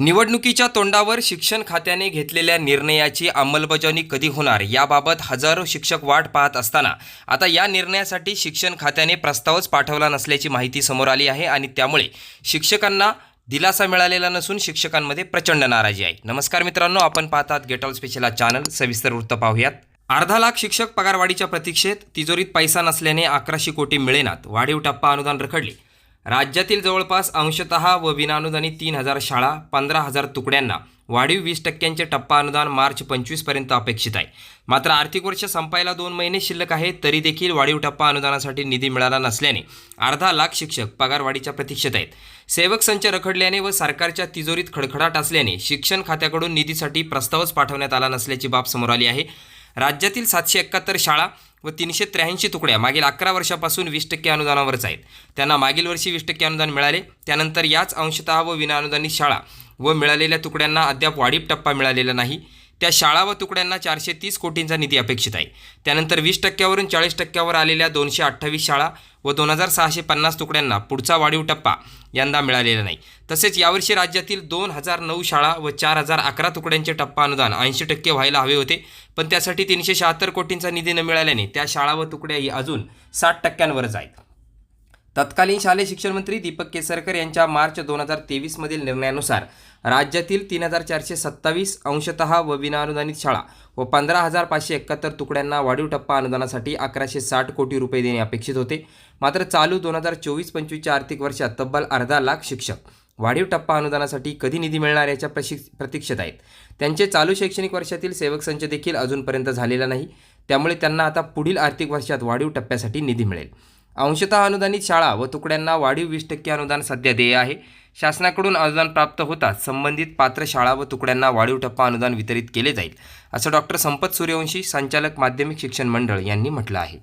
निवडणुकीच्या तोंडावर शिक्षण खात्याने घेतलेल्या निर्णयाची अंमलबजावणी कधी होणार याबाबत हजारो शिक्षक वाट पाहत असताना आता या निर्णयासाठी शिक्षण खात्याने प्रस्तावच पाठवला नसल्याची माहिती समोर आली आहे आणि त्यामुळे शिक्षकांना दिलासा मिळालेला नसून शिक्षकांमध्ये प्रचंड नाराजी आहे. नमस्कार मित्रांनो आपण पाहतात गेट ऑल स्पेशल चॅनल सविस्तर वृत्त पाहूयात. अर्धा लाख शिक्षक पगारवाढीच्या प्रतीक्षेत तिजोरीत पैसा नसल्याने अकराशे कोटी मिळेनात. वाढीव टप्पा अनुदान रखडले. राज्यातील जवळपास अंशतः व विनाअनुदानित तीन हजार शाळा पंधरा हजार तुकड्यांना वाढीव वीस टक्क्यांचे टप्पा अनुदान मार्च पंचवीसपर्यंत अपेक्षित आहे. मात्र आर्थिक वर्ष संपायला दोन महिने शिल्लक आहे तरी देखील वाढीव टप्पा अनुदानासाठी निधी मिळाला नसल्याने अर्धा लाख शिक्षक पगारवाढीच्या प्रतीक्षेत आहेत. सेवक संच रखडल्याने व सरकारच्या तिजोरीत खडखडाट असल्याने शिक्षण खात्याकडून निधीसाठी प्रस्तावच पाठवण्यात आला नसल्याची बाब समोर आली आहे. राज्यातील सातशे एकाहत्तर शाळा व तीनशे त्र्याऐंशी तुकड्या मागील अकरा वर्षापासून वीस टक्के अनुदानावरच आहेत. त्यांना मागील वर्षी वीस टक्के अनुदान मिळाले. त्यानंतर याच अंशतः व विनाअनुदानित शाळा व मिळालेल्या तुकड्यांना अद्याप वाढीव टप्पा मिळालेला नाही. त्या शाळा व तुकड्यांना चारशे तीस कोटींचा निधी अपेक्षित आहे. त्यानंतर वीस टक्क्यावरून चाळीस टक्क्यावर आलेल्या दोनशे अठ्ठावीस शाळा व दोन हजार सहाशे पन्नास तुकड्यांना पुढचा वाढीव टप्पा यंदा मिळालेला नाही. तसेच यावर्षी राज्यातील दोन हजार नऊ शाळा व चार हजार अकरा तुकड्यांचे टप्पा अनुदान ऐंशी टक्के व्हायला हवे होते. पण त्यासाठी तीनशे शहात्तर कोटींचा निधी न मिळाल्याने त्या शाळा व तुकड्याही अजून साठ टक्क्यांवरच आहेत. तत्कालीन शालेय शिक्षण मंत्री दीपक केसरकर यांच्या मार्च दोन हजार तेवीसमधील निर्णयानुसार राज्यातील तीन हजार चारशे सत्तावीस अंशतः व विनाअनुदानित शाळा व पंधरा हजार पाचशे एकाहत्तर तुकड्यांना वाढीव टप्पा अनुदानासाठी अकराशे साठ कोटी रुपये देणे अपेक्षित होते. मात्र चालू दोन हजार चोवीस पंचवीसच्या आर्थिक वर्षात तब्बल अर्धा लाख शिक्षक वाढीव टप्पा अनुदानासाठी कधी निधी मिळणार याच्या प्रशिक प्रतीक्षेत आहेत. त्यांचे चालू शैक्षणिक वर्षातील सेवक संच देखील अजूनपर्यंत झालेला नाही. त्यामुळे त्यांना आता पुढील आर्थिक वर्षात वाढीव टप्प्यासाठी निधी मिळेल. अंशतः अनुदानित शाळा व तुकड्यांना वाढीव वीस टक्के अनुदान सध्या देय आहे. शासनाकडून अनुदान प्राप्त होताच संबंधित पात्र शाळा व तुकड्यांना वाढीव टप्पा अनुदान वितरित केले जाईल असं डॉक्टर संपत सूर्यवंशी संचालक माध्यमिक शिक्षण मंडळ यांनी म्हटलं आहे.